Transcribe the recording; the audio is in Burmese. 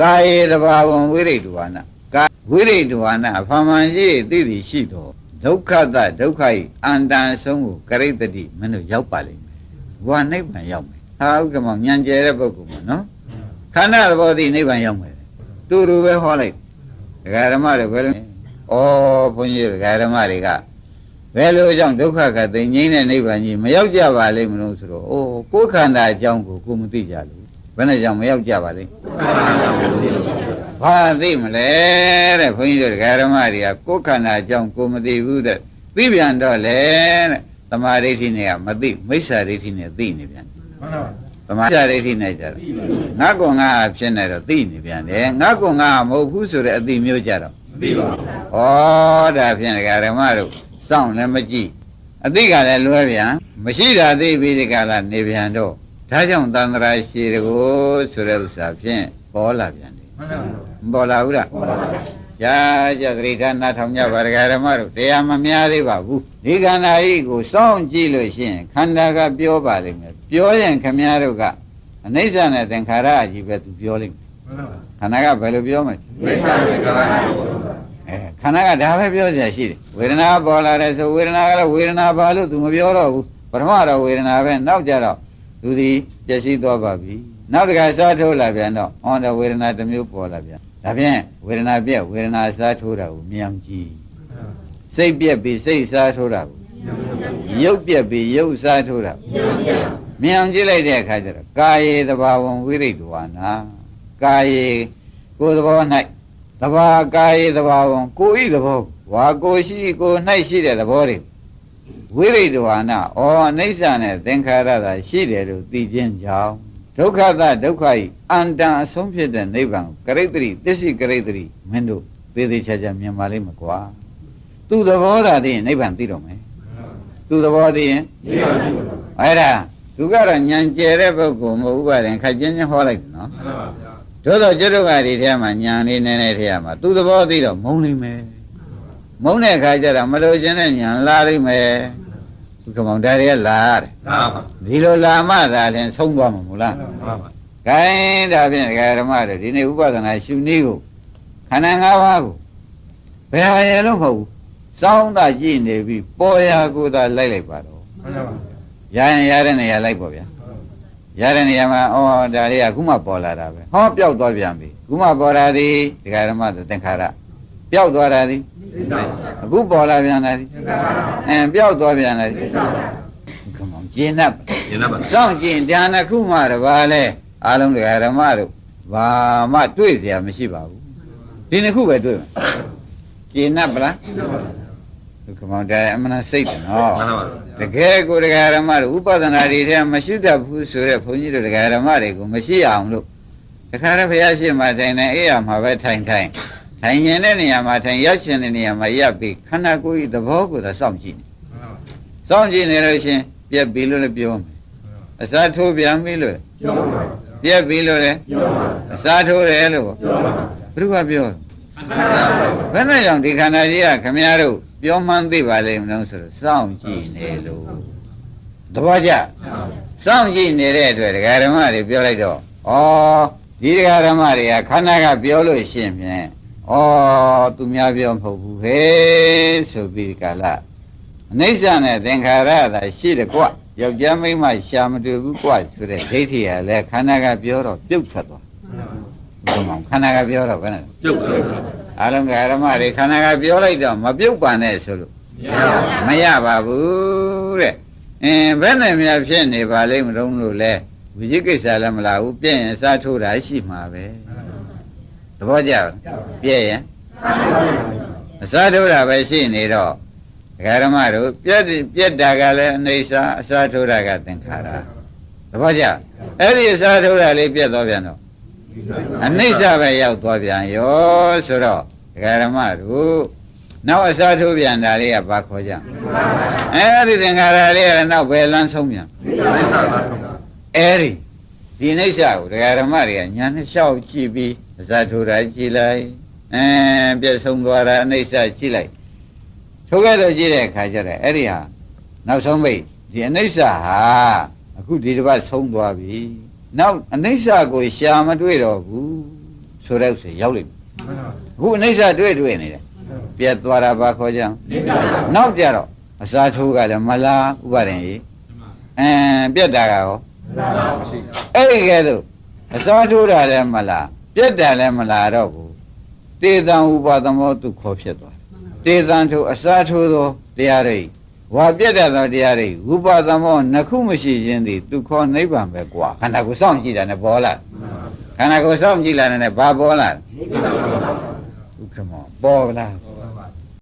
ကာယေတဘာဝံဝိရိတဝါနကာဝိရိတဝါနအဖမှန်ကြီးသိသိရှိတော်ဒုက္ခတဒုက္ခဤအန္တန်ဆုံးကိုကရိတ္တိမင်းတို့ရောက်ပါလိမ့်မယ်ဘဝနိဗ္ဗာန်ရောက်မယ်ဟာဥက္ကမောင်ဉာဏ်ကျဲတဲ့ပုဂ္ဂိုလ်မှာနော်ခန္ဓာသဘောသိနိဗ္ဗာန်ရောက်မယ်သူတို့ပဲဟောလိုက်ဒကာဓမ္မတွေဘယ်လိုဩဘုန်းကြီးဒကာဓမ္မတွေကဘယ်လိုကြောင့်ဒုက္ခကသိငြိမ်းတဲ့နိဗ္ဗာန်ကြီးမရောက်ကြပါလိမ့်မလို့ဆိုတော့အိုးကိုယ်ခန္ဓာအကြောင်းကိုကိုမသိကြလို့ ဘယ်နဲ့ကြောင့်မရောက်ကြပါလိမ့်ဘာသိမလဲတဲ့ဘုန်းကြီးတို့ဒကာဓမ္မတွေကကိုယ်ခန္ဓာအကြောင်းကိုမသိဘူးတဲ့သိပြန်တော့လေတဲ့သမာဓိဋ္ဌိနဲ့ကမသိမိစ္ဆာဒိဋ္ဌိနဲ့သိနေပြန်သမာဓိဋ္ဌိနဲ့ကြတော့ငါကောင်ငါအဖြစ်နေတော့သိနေပြန်တယ်ငါကောင်ငါမဟုတ်ဘူးဆိုတဲ့အသိမျိုးကြတော့မသိပါဘူးဩဒါဖြင့်ဒကာဓမ္မတို့စောင့်လည်းမကြည့်အသိကလည်းလွဲပြန်မရှိတာသိပြီးဒီကလာနေပြန်တော့ ဒါကြောင့်တန်ត្រာရှိတကိုဆိုတဲ့ဥစ္စာဖြင့်ပေါ်လာပြန်တယ်မှန်ပါဘူးမပေါ်လာဘူးလားဟုတ်ပါဘူးကြာကြသတိထားနားထောင်ကြပါဒကာဓမ္မတို့တရားမများသေးပါဘူးဒီခန္ဓာကြီးကိုစောင့်ကြည့်လို့ရှိရင်ခန္ဓာကပြောပါလိမ့်မယ်ပြောရင်ခမည်းတော်ကအနိစ္စနဲ့သင်္ခါရအကြီးပဲသူပြောလိမ့်မယ်မှန်ပါဘူးခန္ဓာကဘယ်လိုပြောမလဲဝိသဝေကဘာလို့အဲခန္ဓာကဒါပဲပြောကြရှိတယ်ဝေဒနာပေါ်လာတယ်ဆိုဝေဒနာကလည်းဝေဒနာပါလို့သူမပြောတော့ဘူးပထမတော့ဝေဒနာပဲနောက်ကြတော့ သူဒီပျက်စီးသွားပါပြီနောက်တခါစားထိုးလာပြန်တော့အော်တော့ဝေဒနာတစ်မျိုးပေါ်လာပြန်ဒါဖြင့်ဝေဒနာပြက်ဝေဒနာစားထိုးတာကိုမြင်ကြည့်စိတ်ပြက်ပြီးစိတ်စားထိုးတာကိုရုပ်ပြက်ပြီးရုပ်စားထိုးတာကိုမြင်အောင်ကြည့်လိုက်တဲ့အခါကျတော့ကာယေတဘာဝံဝိရိတဝါနာကာယေကိုယ်သဘော၌တဘာကာယေတဘာဝံကိုယ်ဤသဘောဝါကိုယ်ရှိကိုယ်၌ရှိတဲ့သဘောတွေ ဝိရိတဝါနာဩအနိစ္စနဲ့သင်္ခါရသာရှိတယ်လို့သိခြင်းကြောင့်ဒုက္ခသဒုက္ခဤအန္တန်အဆုံးဖြစ်တဲ့နိဗ္ဗာန်ကိုကရိတ္တိသစ္စိကရိတ္တိမင်းတို့သေသေးချာချာမြင်ပါလိမ့်မကွာသူသဘောသာသိရင်နိဗ္ဗာန်သိတော့မယ်သူသဘောသိရင်ဒီပါဘူးမှန်အဲ့ဒါသူကတော့ညံကျဲတဲ့ပုဂ္ဂိုလ်မဟုတ်ဘူးပါရင်ခက်ချင်းချင်းဟောလိုက်တယ်နော်ပါဗျာတို့တော့ကျွတ်တို့ကဒီထဲမှာညံလေးနည်းနည်းထဲမှာသူသဘောသိတော့မုန်းလိမ့်မယ် မုန်းတဲ့အခါကျတော့မလို့ခြင်းတဲ့ညံလာလိမ့်မယ်ဒီကမောင်ဒါတွေကလာရတယ်ဒါပါဒီလိုလာမှသာရင်ဆုံးသွားမှာမို့လားမှန်ပါပါဂိုင်းဒါဖြင့်ဒကာဓမ္မတို့ဒီနေ့ဥပဒနာရှုနည်းကိုခန္ဓာ၅ပါးကိုဘယ်ဟာရဲ့လို့မဟုတ်ဘူးစောင်းတာကြည့်နေပြီပေါ်ရာကိုသာလိုက်လိုက်ပါတော့မှန်ပါပါရရင်ရတဲ့နေရာလိုက်ပေါ့ဗျာရတဲ့နေရာမှာဩဒါလေးကခုမှပေါ်လာတာပဲဟောပျောက်သွားပြန်ပြီခုမှပေါ်လာသည်ဒကာဓမ္မတို့သင်္ခါရ ပျောက်သွားတာသည် သိတာ အခုပေါ်လာပြန်တာသည် သင်္ခါရ အင်းပျောက်သွားပြန်တာသည် သိတာ ခမောင်ကျင်납 ရင်းနာပါ စောင့်ကျင်ဒါနခုမှတပါလဲအားလုံးဒကာဓမ္မတို့ဘာမှတွေ့เสียမရှိပါဘူးဒီနှစ်ခုပဲတွေ့မှာကျင်납ပလားခမောင်ဒါအမှန်စိတ်တယ်နော် မှန်ပါပါ တကယ်ကိုတရားဓမ္မတို့ဥပဒနာတွေထဲမရှိတတ်ဘူးဆိုတဲ့ဘုန်းကြီးတို့တရားဓမ္မတွေကိုမရှိအောင်လို့တခါတည်းဘုရားရှိခိုးထိုင်နေအေးရမှာပဲထိုင်ထိုင် ထိုင်ရင်တဲ့နေရာမှာထိုင်ရောက်ရှင်တဲ့နေရာမှာရပ်ပြီးခန္ဓာကိုယ်ဤသဘောကိုသာစောင့်ကြည့်နေစောင့်ကြည့်နေလို့ရှင်ပြက်ပြီလို့လည်းပြောမယ်အစားထိုးပြန်ပြီလို့လည်းပြောပါပါပြက်ပြီလို့လည်းပြောပါပါအစားထိုးတယ်လို့ပြောပါပါဘုရားပြောဘယ်နဲ့ကြောင့်ဒီခန္ဓာကြီးကခမည်းတော်ပြောမှန်းသိပါလိမ့်မလို့ဆိုတော့စောင့်ကြည့်နေလို့သဘောကျစောင့်ကြည့်နေတဲ့အတွက်ဒကာဓမ္မတွေပြောလိုက်တော့ဩဒီဒကာဓမ္မတွေကခန္ဓာကပြောလို့ရှင်းဖြင့် ဩသူများပြောမဟုတ်ဘူးဟဲ့ဆိုပြီးကာလအနိစ္စနဲ့သင်္ခါရသာရှိတယ်ကွယောက်ျားမိန်းမရှာမတွေ့ဘူးကွဆိုတဲ့ဒိဋ္ဌိကလည်းခန္ဓာကပြောတော့ပြုတ်ထွက်သွားဘုံမောင်ခန္ဓာကပြောတော့ဘယ်နဲ့ပြုတ်ပါအလုံးကဓမ္မတွေခန္ဓာကပြောလိုက်တော့မပြုတ်ပါနဲ့ဆိုလို့မရပါဘူးတဲ့အင်းဘယ်နဲ့များဖြစ်နေပါလိမ့်မလို့လို့လဲဝိจิကိစ္စလည်းမလာဘူးပြည့်ရင်စားထိုးတာရှိမှာပဲ သဘောကျလားပြည့်ရင်အစားထိုးတာပဲရှိနေတော့ဒကာဓမ္မတို့ပြက်ပြက်တာကလည်းအနေစာအစားထိုးတာကသင်္ခါရသဘောကျအဲ့ဒီအစားထိုးတာလေးပြက်သွားပြန်တော့အနိစ္စပဲရောက်သွားပြန်ရောဆိုတော့ဒကာဓမ္မတို့နောက်အစားထိုးပြန်တာလေးကဘာခေါ်ကြအဲ့ဒီသင်္ခါရလေးကနောက်ဘယ်လန်းဆုံးပြန်အဲ့ဒီဒီနိစ္စကိုဒကာဓမ္မတွေကညာနဲ့လျှောက်ကြည့်ပြီး အစားထိုးတာကြည့်လိုက်အဲပြည့်ဆုံးသွားတာအနိစ္စကြည့်လိုက်ထိုကဲ့သို့ကြည့်တဲ့အခါကျတော့အဲ့ဒီဟာနောက်ဆုံးပိတ်ဒီအနိစ္စဟာအခုဒီတစ်ပတ်ဆုံးသွားပြီနောက်အနိစ္စကိုရှာမတွေ့တော့ဘူးဆိုတဲ့ဥစ္စာရောက်လိမ့်မယ်အခုအိဋ္ဌတွေ့တွေ့နေတယ်ပြတ်သွားတာဘာခေါ်ကြအောင်နိစ္စပါနောက်ကြတော့အစာထိုးကလည်းမလားဥပါရင်ကြီးအင်းပြတ်တာကရောရှိအဲ့ဒီကဲသို့အစာထိုးတာလည်းမလား ပြတ်တာလည်းမလာတော့ဘူးတေတံဥပါသမောသူခေါ်ဖြစ်သွားတေတံထိုအစာထိုးသောတရားတွေဝါပြတ်တတ်သောတရားတွေဥပါသမောနှစ်ခုမရှိခြင်းသည်သူခေါ်နိဗ္ဗာန်ပဲကွာခန္ဓာကိုယ်စောင့်ကြည့်တာနဲ့ပေါ်လာခန္ဓာကိုယ်စောင့်ကြည့်လာတဲ့နဲ့ဘာပေါ်လာဒုက္ခမောပေါ်လာ